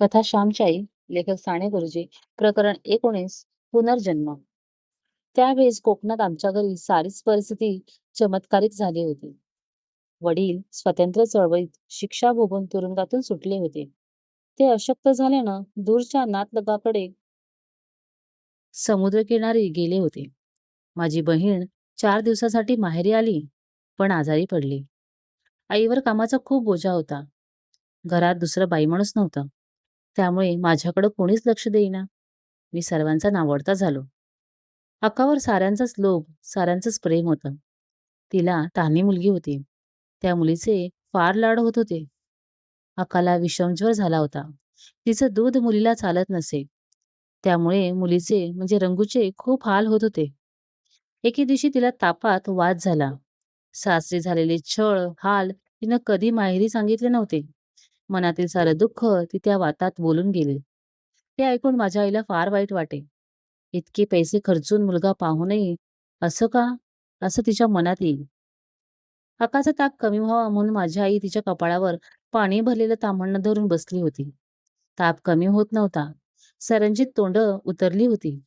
कथा श्यामची आई लेखक साने गुरुजी प्रकरण एकोणीस पुनर्जन्म. त्यावेळेस कोकणात आमच्या घरी सारीच परिस्थिती चमत्कारिक झाली होती. वडील स्वतंत्र चळवळीत शिक्षा भोगून तुरुंगातून सुटले होते. ते अशक्त झाल्यानं दूरच्या नातलगाकडे समुद्रकिनारी गेले होते. माझी बहीण चार दिवसासाठी माहेरी आली पण आजारी पडली. आईवर कामाचा खूप बोजा होता. घरात दुसरं बाई माणूस नव्हतं. त्यामुळे माझ्याकडं कोणीच लक्ष देईना. मी सर्वांचा नावडता झालो. अक्कावर साऱ्यांचाच लोभ साऱ्यांचंच प्रेम होतं. तिला तहानी मुलगी होती. त्या मुलीचे फार लाड होत होते. अक्काला विषमज्वर झाला होता. तिचं दूध मुलीला चालत नसे. त्यामुळे मुलीचे म्हणजे रंगूचे खूप हाल होत होते. एके दिवशी तिला तापात वाद झाला. सासरी झालेले छळ हाल तिनं कधी माहेरी सांगितले नव्हते. मनातील सारं दुःख ती त्या वातात बोलून गेली. ते ऐकून माझ्या आईला फार वाईट वाटे. इतके पैसे खर्चून मुलगा पाहूनही असं का? असं तिच्या मनात येईल. अकाचा ताप कमी व्हावा म्हणून माझी आई तिच्या कपाळावर पाणी भरलेलं तांबण धरून बसली होती. ताप कमी होत नव्हता. सरंजित तोंड उतरली होती.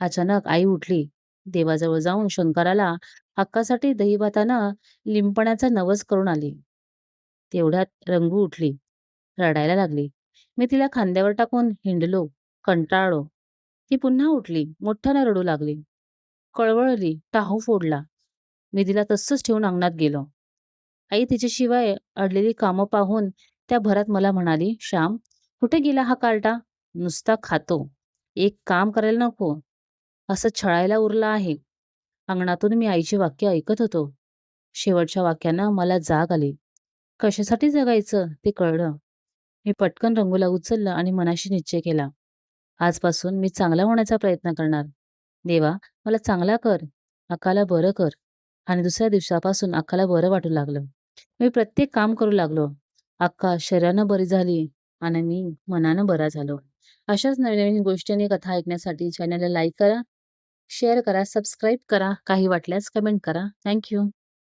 अचानक आई उठली. देवाजवळ जाऊन शंकराला हक्कासाठी दहीभातानं लिंपण्याचा नवस करून आली. तेवढ्यात रंगू उठली. रडायला लागली. मी तिला खांद्यावर टाकून हिंडलो कंटाळलो. ती पुन्हा उठली मोठ्यानं रडू लागली. कळवळली टाहू फोडला. मी तिला तसंच ठेवून अंगणात गेलो. आई तिच्याशिवाय अडलेली कामं पाहून त्या भरात मला म्हणाली श्याम कुठे गेला हा कार्टा नुसता खातो. एक काम करायला नको. असं छळायला उरला आहे. अंगणातून मी आईची वाक्य ऐकत होतो. शेवटच्या वाक्यानं मला जाग आली. कशासाठी जगायचं ते कळलं. मी पटकन रंगूला उचललं आणि मनाशी निश्चय केला. आजपासून मी चांगला होण्याचा प्रयत्न करणार. देवा मला चांगला कर. अक्काला बरं कर. आणि दुसऱ्या दिवसापासून अक्काला बरं वाटू लागलं. मी प्रत्येक काम करू लागलो. अक्का शरीरानं बरी झाली आणि मी मनानं बरा झालो. अशाच नवीन नवीन गोष्टी आणि कथा ऐकण्यासाठी चॅनलला लाईक करा शेअर करा सबस्क्राईब करा. काही वाटल्यास कमेंट करा. थँक्यू